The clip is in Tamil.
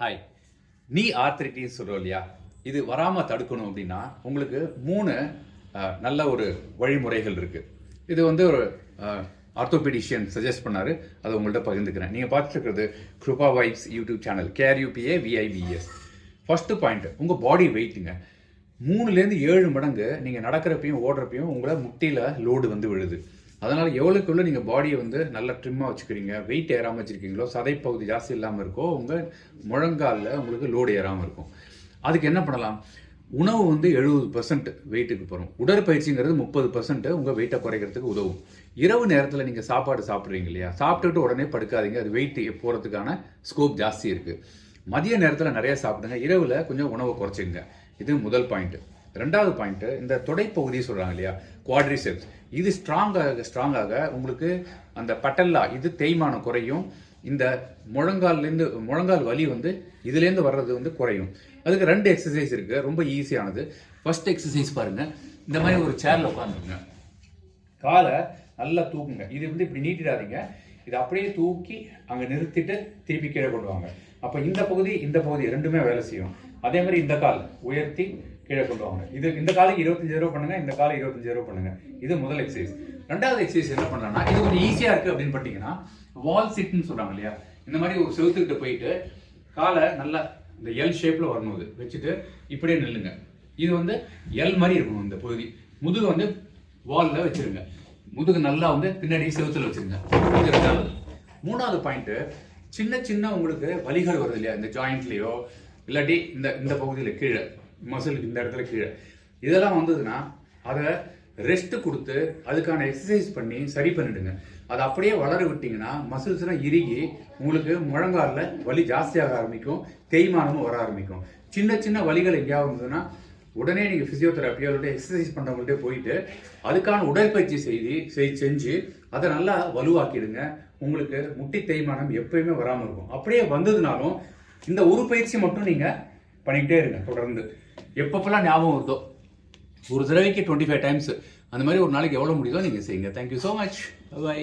ஹாய் நீ ஆர்த்திரிட்டின்னு சொல்கிறோம் இல்லையா? இது வராமல் தடுக்கணும் அப்படின்னா உங்களுக்கு மூணு நல்ல ஒரு வழிமுறைகள் இருக்குது இது வந்து ஒரு ஆர்த்தோபெடிஷியன் சஜஸ்ட் பண்ணாரு. அதை உங்கள்கிட்ட பகிர்ந்துக்கிறேன். நீங்கள் பார்த்துட்டு இருக்கிறது வைப்ஸ் யூடியூப் சேனல் கேர்யூபிஏ விஐபிஎஸ் ஃபஸ்ட்டு பாயிண்ட் உங்கள் பாடி வெயிட்டுங்க மூணுலேருந்து ஏழு மடங்கு நீங்கள் நடக்கிறப்பையும் ஓடுறப்பையும் உங்களை முட்டியில் லோடு வந்து விழுது. அதனால் எவ்வளோக்கு எவ்வளோ நீங்கள் பாடியை வந்து நல்லா ட்ரிம்மாக வச்சுக்கிறீங்க? வெயிட் ஏறாமல் வச்சுருக்கீங்களோ சதைப்பகுதி ஜாஸ்தி இல்லாமல் இருக்கோ உங்கள் முழங்காலில் உங்களுக்கு லோடு ஏறாமல் இருக்கும். அதுக்கு என்ன பண்ணலாம்? உணவு வந்து எழுபது பர்சன்ட் வெயிட்டுக்கு போகிறோம் உடற்பயிற்சிங்கிறது முப்பது பர்சன்ட் உங்கள் வெயிட்டை குறைக்கிறதுக்கு உதவும். இரவு நேரத்தில் நீங்கள் சாப்பாடு சாப்பிட்றீங்க இல்லையா? சாப்பிட்டுட்டு உடனே படுக்காதீங்க. அது வெயிட் போகிறதுக்கான ஸ்கோப் ஜாஸ்தி இருக்குது மதிய நேரத்தில் நிறைய சாப்பிடுங்க. இரவில் கொஞ்சம் உணவை குறைச்சிங்க இது முதல் பாயிண்ட்டு ரெண்டாவது பாயிண்ட்டு இந்த தொடைப்பகுதி சொல்கிறாங்க இல்லையா? குவாட்ரிசெப்ஸ் இது ஸ்ட்ராங்காக ஸ்ட்ராங்காக உங்களுக்கு அந்த பட்டல்லா இது தேய்மானம் குறையும். இந்த முழங்கால்லேருந்து முழங்கால் வலி வந்து இதுலேருந்து வர்றது வந்து குறையும். அதுக்கு ரெண்டு எக்ஸசைஸ் இருக்குது ரொம்ப ஈஸியானது ஃபர்ஸ்ட் எக்ஸசைஸ் பாருங்கள் இந்த மாதிரி ஒரு சேரில் உட்காந்துருங்க காலை நல்லா தூக்குங்க. இது வந்து இப்படி நீட்டிடாதீங்க. இதை அப்படியே தூக்கி அங்கே நிறுத்திட்டு திருப்பி கீழே கொண்டு வாங்க. அப்போ இந்த பகுதி இந்த பகுதி ரெண்டுமே வேலை செய்யும். அதே மாதிரி இந்த கால் உயர்த்தி கீழே கொண்டு வாங்க இது இந்த காலம் இருபத்தஞ்சு ரூபா பண்ணுங்க இந்த காலை இருபத்தஞ்சு ரூபா பண்ணுங்க. இது முதல் எக்ஸசைஸ் ரெண்டாவது எக்ஸசைஸ் என்ன பண்ணலாம்னா இது கொஞ்சம் ஈஸியா இருக்கு அப்படின்னு பார்த்தீங்கன்னா வால் சிட்னு சொல்றாங்க இல்லையா? இந்த மாதிரி ஒரு செவுத்துக்கிட்ட போயிட்டு காலை நல்லா இந்த எல் ஷேப்ல வரணும் இது வச்சுட்டு இப்படியே நில்லுங்க. இது வந்து எல் மாதிரி இருக்கணும் இந்த பகுதி. முதுகு வந்து வால்ல வச்சிருங்க. முதுகு நல்லா வந்து பின்னாடி செவுத்துல வச்சிருங்க. இது ரெண்டாவது மூணாவது பாயிண்ட் சின்ன சின்ன உங்களுக்கு வலிகள் வருது இல்லையா? இந்த ஜாயிண்ட்லயோ இல்லாட்டி இந்த இந்த பகுதியில் கீழே. மசில் இந்த இடத்துல கீழே. இதெல்லாம் வந்ததுன்னா அதை ரெஸ்ட் கொடுத்து அதுக்கான எக்ஸசைஸ் பண்ணி சரி பண்ணிடுங்க. அதை அப்படியே வளர விட்டிங்கன்னா மசில்ஸ்லாம் இறுகி உங்களுக்கு முழங்காலில் வலி ஜாஸ்தியாக ஆரம்பிக்கும் தேய்மானமும் வர ஆரம்பிக்கும். சின்ன சின்ன வலிகள் எங்கேயாவது இருந்ததுன்னா உடனே நீங்கள் ஃபிசியோதெரப்பியோ இல்லாட்டி எக்ஸசைஸ் பண்ணுறவங்கள்ட்ட போயிட்டு அதுக்கான உடற்பயிற்சி செய்து செய் செஞ்சு அதை நல்லா வலுவாக்கிடுங்க. உங்களுக்கு முட்டி தேய்மானம் எப்பயுமே வராமல் இருக்கும். அப்படியே வந்ததுனாலும் இந்த ஒரு பயிற்சி மட்டும் நீங்கள் பண்ணிக்கிட்டே இருங்க தொடர்ந்து. எப்பப்பெல்லாம் ஞாபகம் வருதோ. ஒரு தடவைக்கு டுவெண்ட்டி ஃபைவ் டைம்ஸ் அந்த மாதிரி ஒரு நாளைக்கு எவ்வளோ முடியுதோ நீங்கள் செய்யுங்க. Thank you so much by